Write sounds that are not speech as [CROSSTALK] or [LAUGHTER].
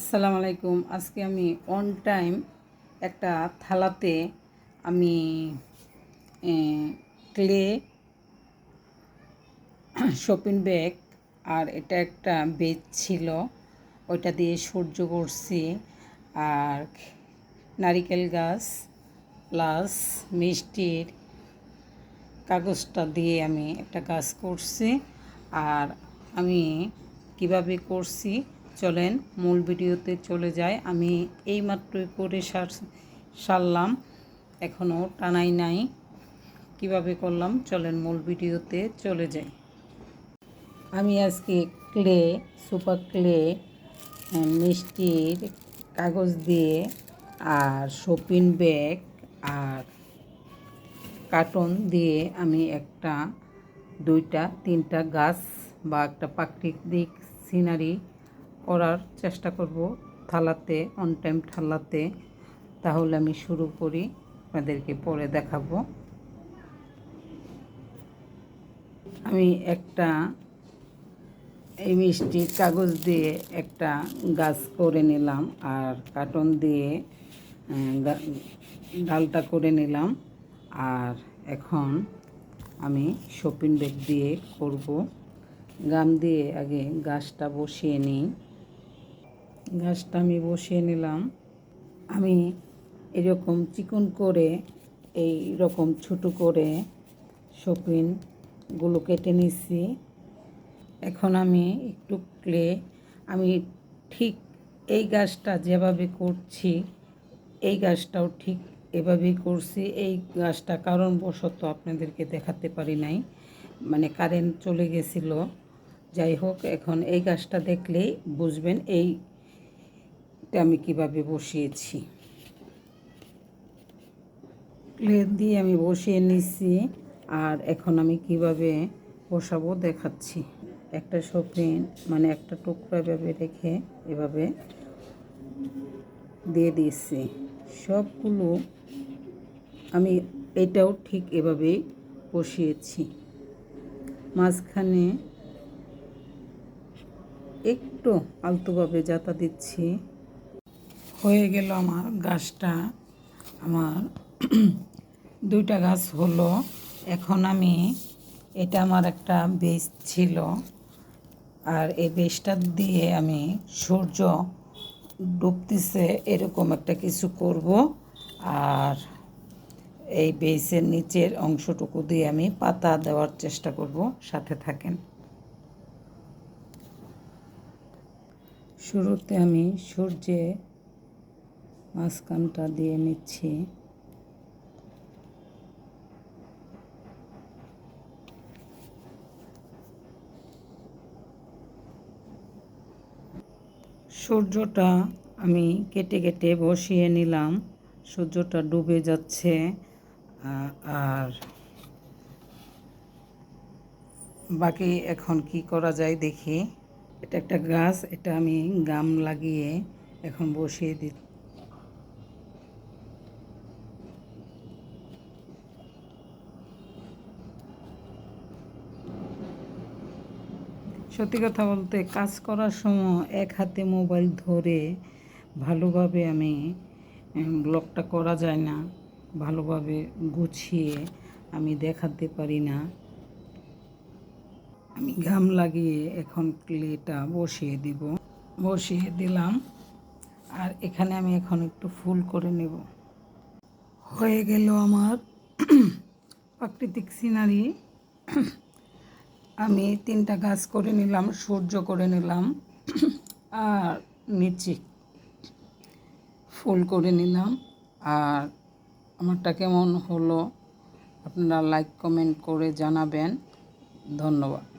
আসসালামু আলাইকুম। আজকে আমি অন টাইম একটা থালাতে আমি ক্লে শপিং ব্যাগ আর এটা একটা বেজ ছিল। ওইটা দিয়ে সূর্য করছি আর নারিকেল গাছ প্লাস মিষ্টির কাগজটা দিয়ে আমি একটা গাছ করছি। আর আমি কীভাবে করছি চলেন, মূল ভিডিওতে চলে যায় আমি এইমাত্রই করে সার সারলাম, এখনও টানাই নাই। কীভাবে করলাম? চলেন, মূল ভিডিওতে চলে যাই। আমি আজকে ক্লে, সুপার ক্লে মিষ্টির কাগজ দিয়ে আর শপিং ব্যাগ আর কার্টন দিয়ে আমি একটা, দুইটা, তিনটা গাছ বা একটা প্রাকৃতিক সিনারি করার চেষ্টা করব থালাতে অন টাইম থালাতে। তাহলে আমি শুরু করি, আপনাদেরকে পরে দেখাবো। আমি একটা এই মিষ্টির কাগজ দিয়ে একটা গাছ করে নিলাম আর কার্টন দিয়ে ডালটা করে নিলাম। আর এখন আমি শপিং ব্যাগ দিয়ে করব। গাম দিয়ে আগে গাছটা বসিয়ে নিই। গাছটা আমি বসিয়ে নিলাম। আমি এরকম চিকন করে, এই রকম ছোটো করে শপিংগুলো কেটে নিচ্ছি। এখন আমি একটু ক্লে, আমি ঠিক এই গাছটা যেভাবে করছি, এই গাছটাও ঠিক এভাবেই করছি। এই গাছটা কারণবশত আপনাদেরকে দেখাতে পারি নাই মানে কারেন্ট চলে গেছিল। যাই হোক, এখন এই গাছটা দেখলেই বুঝবেন এইটা আমি কীভাবে বসিয়েছি? ক্লে দিয়ে আমি বসিয়ে নিচ্ছি আর এখন আমি কীভাবে বসাবো দেখাচ্ছি। একটা সপিন মানে একটা টুকরা এভাবে রেখে এভাবে দিয়ে দিয়েছি। সবগুলো আমি এটাও ঠিক এভাবেই বসিয়েছি। মাঝখানে একটু আলতোভাবে যাতা দিচ্ছি। হয়ে গেল আমার গাছটা। আমার দুইটা গাছ হলো। এখন আমি এটা আমার একটা বেস ছিল। আর এই বেসটা দিয়ে আমি সূর্য ডুবতেছে এরকম একটা কিছু করব। আর এই বেসের নিচের অংশটুকু দিয়ে আমি পাতা দেওয়ার চেষ্টা করব, সাথে থাকেন। শুরুতে আমি সূর্যে মাঝখানটা দিয়ে নিচ্ছি। সূর্যটা আমি কেটে কেটে বসিয়ে নিলাম। সূর্যটা ডুবে যাচ্ছে, আর বাকি এখন কি করা যায় দেখি। এটা একটা গাছ, এটা আমি গাম লাগিয়ে এখন বসিয়ে দি সত্যি কথা বলতে কাজ করার সময় এক হাতে মোবাইল ধরে ভালোভাবে আমি ব্লগটা করা যায় না। ভালোভাবে গুছিয়ে আমি দেখাতে পারি না। আমি ঘাম লাগিয়ে এখন ক্লেটা বসিয়ে দিব। বসিয়ে দিলাম। আর এখানে আমি এখন একটু ফুল করে নেব। হয়ে গেল আমার [CLEARS THROAT] প্রাকৃতিক সিনারি [CLEARS THROAT] আমি তিনটা গাছ করে নিলাম, সূর্য করে নিলাম, আর নিচে ফুল করে নিলাম। আর আমারটা কেমন হলো আপনারা লাইক কমেন্ট করে জানাবেন। ধন্যবাদ।